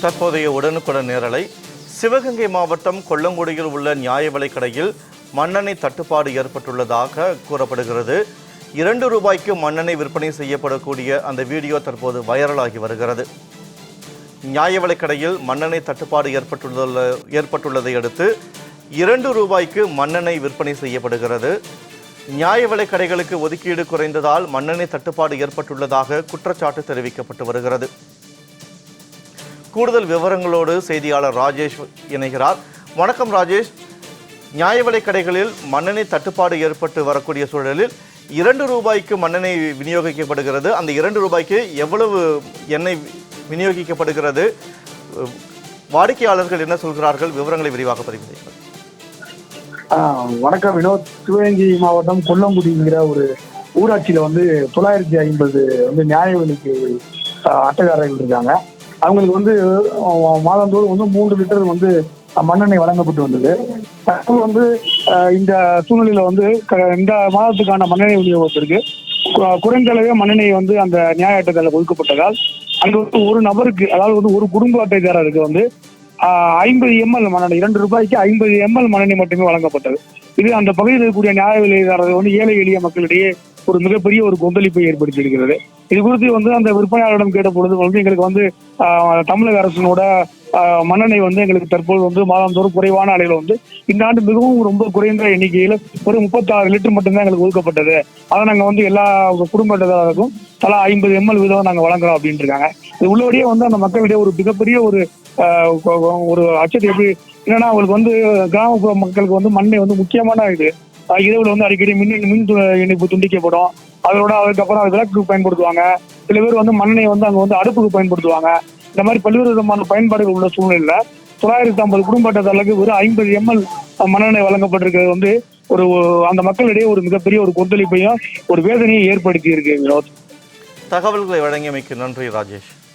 தற்போதைய உடனுக்குடன் நேரலை சிவகங்கை மாவட்டம் கொல்லங்குடியில் உள்ள நியாய விலைக் கடையில் மண்ணெண்ணெய் தட்டுப்பாடு ஏற்பட்டுள்ளதாக கூறப்படுகிறது. இரண்டு ரூபாய்க்கு மண்ணெண்ணெய் விற்பனை செய்யப்படக்கூடிய அந்த வீடியோ தற்போது வைரலாகி வருகிறது. நியாய விலைக்கடையில் மண்ணெண்ணெய் தட்டுப்பாடு ஏற்பட்டுள்ள ஏற்பட்டுள்ளதை அடுத்து இரண்டு ரூபாய்க்கு மண்ணெண்ணெய் விற்பனை செய்யப்படுகிறது. நியாய விலைக் கடைகளுக்கு ஒதுக்கீடு குறைந்ததால் மண்ணெண்ணெய் தட்டுப்பாடு ஏற்பட்டுள்ளதாக குற்றச்சாட்டு தெரிவிக்கப்பட்டு வருகிறது. கூடுதல் விவரங்களோடு செய்தியாளர் ராஜேஷ் இணைகிறார். வணக்கம் ராஜேஷ். நியாய விலை கடைகளில் மண்ணெண்ணெய் தட்டுப்பாடு ஏற்பட்டு வரக்கூடிய சூழலில் இரண்டு ரூபாய்க்கு மண்ணெண்ணெய் விநியோகிக்கப்படுகிறது. அந்த இரண்டு ரூபாய்க்கு எவ்வளவு எண்ணெய் விநியோகிக்கப்படுகிறது? வாடிக்கையாளர்கள் என்ன சொல்கிறார்கள்? விவரங்களை விரிவாக பதிவு ஆஹ் வணக்கம் வினோத். சிவகங்கை மாவட்டம் கொல்லங்குடிங்கிற ஒரு ஊராட்சியில வந்து தொள்ளாயிரத்தி ஐம்பது வந்து நியாய விலைக்கு அட்டைக்காரர்கள் இருக்காங்க. அவங்களுக்கு வந்து மாதந்தோறும் வந்து மூன்று லிட்டர் வந்து மண்ணெண்ணெய் வழங்கப்பட்டு வந்தது. தற்போது வந்து ஆஹ் இந்த சூழ்நிலையில வந்து க- இந்த மாதத்துக்கான மண்ணெண்ணெய் விநியோகத்திற்கு குறைந்த அளவே மண்ணெண்ணெய் வந்து அந்த நியாய அட்டைதாரில் ஒதுக்கப்பட்டதால் அங்க வந்து ஒரு நபருக்கு அதாவது வந்து ஒரு குடும்ப அட்டைதாரருக்கு வந்து ஐம்பது எம்எல் மண்ணெண்ணெய் இரண்டு ரூபாய்க்கு ஐம்பது எம்எல் மண்ணெண்ணெய் மட்டுமே வழங்கப்பட்டது. இது அந்த பகுதியில் இருக்கக்கூடிய நியாய விலைதாரர்கள் வந்து ஏழை எளிய மக்களிடையே ஒரு மிகப்பெரிய ஒரு கொந்தளிப்பை ஏற்படுத்தி இருக்கிறது இது குறித்து வந்து அந்த விற்பனையாளரிடம் கேட்ட பொழுது வந்து எங்களுக்கு வந்து தமிழக அரசினோட ஆஹ், மண்ணெண்ணெய் வந்து எங்களுக்கு தற்போது வந்து மாதந்தோறும் குறைவான அளவில் வந்து இந்த ஆண்டு மிகவும் ரொம்ப குறைந்த எண்ணிக்கையில் ஒரு முப்பத்தாறு லிட்டர் மட்டும்தான் எங்களுக்கு ஒதுக்கப்பட்டது. அதை நாங்கள் வந்து எல்லா குடும்பத்தினருக்கும் தலா ஐம்பது எம்எல் வீதம் நாங்கள் வழங்குறோம் அப்படின்ட்டு இருக்காங்க இது உள்ளபடியே வந்து அந்த மக்களிடையே ஒரு மிகப்பெரிய ஒரு ஒரு அச்சத்தை எப்படி என்னன்னா அவங்களுக்கு வந்து கிராமப்புற மக்களுக்கு வந்து மண்ணை வந்து முக்கியமான இது. இரவுல வந்து அடிக்கடி மின் மின் து- இணைப்பு துண்டிக்கப்படும். அதோட அதுக்கப்புறம் அது விளக்குக்கு பயன்படுத்துவாங்க. சில பேர் வந்து மண்ணெண்ணெய் வந்து அங்க வந்து அடுப்புக்கு பயன்படுத்துவாங்க. இந்த மாதிரி பல்வேறு விதமான பயன்பாடுகள் உள்ள சூழ்நிலையில தொள்ளாயிரத்தி ஐம்பது குடும்ப அட்டைதாரர்களுக்கு வெறும் ஐம்பது எம்எல் மண்ணெண்ணெய் வழங்கப்பட்டிருக்கிறது வந்து ஒரு அந்த மக்களிடையே ஒரு மிகப்பெரிய ஒரு கொந்தளிப்பையும் ஒரு வேதனையை ஏற்படுத்தி இருக்கு வினோத். தகவல்களை வழங்கியமைக்கு நன்றி ராஜேஷ்.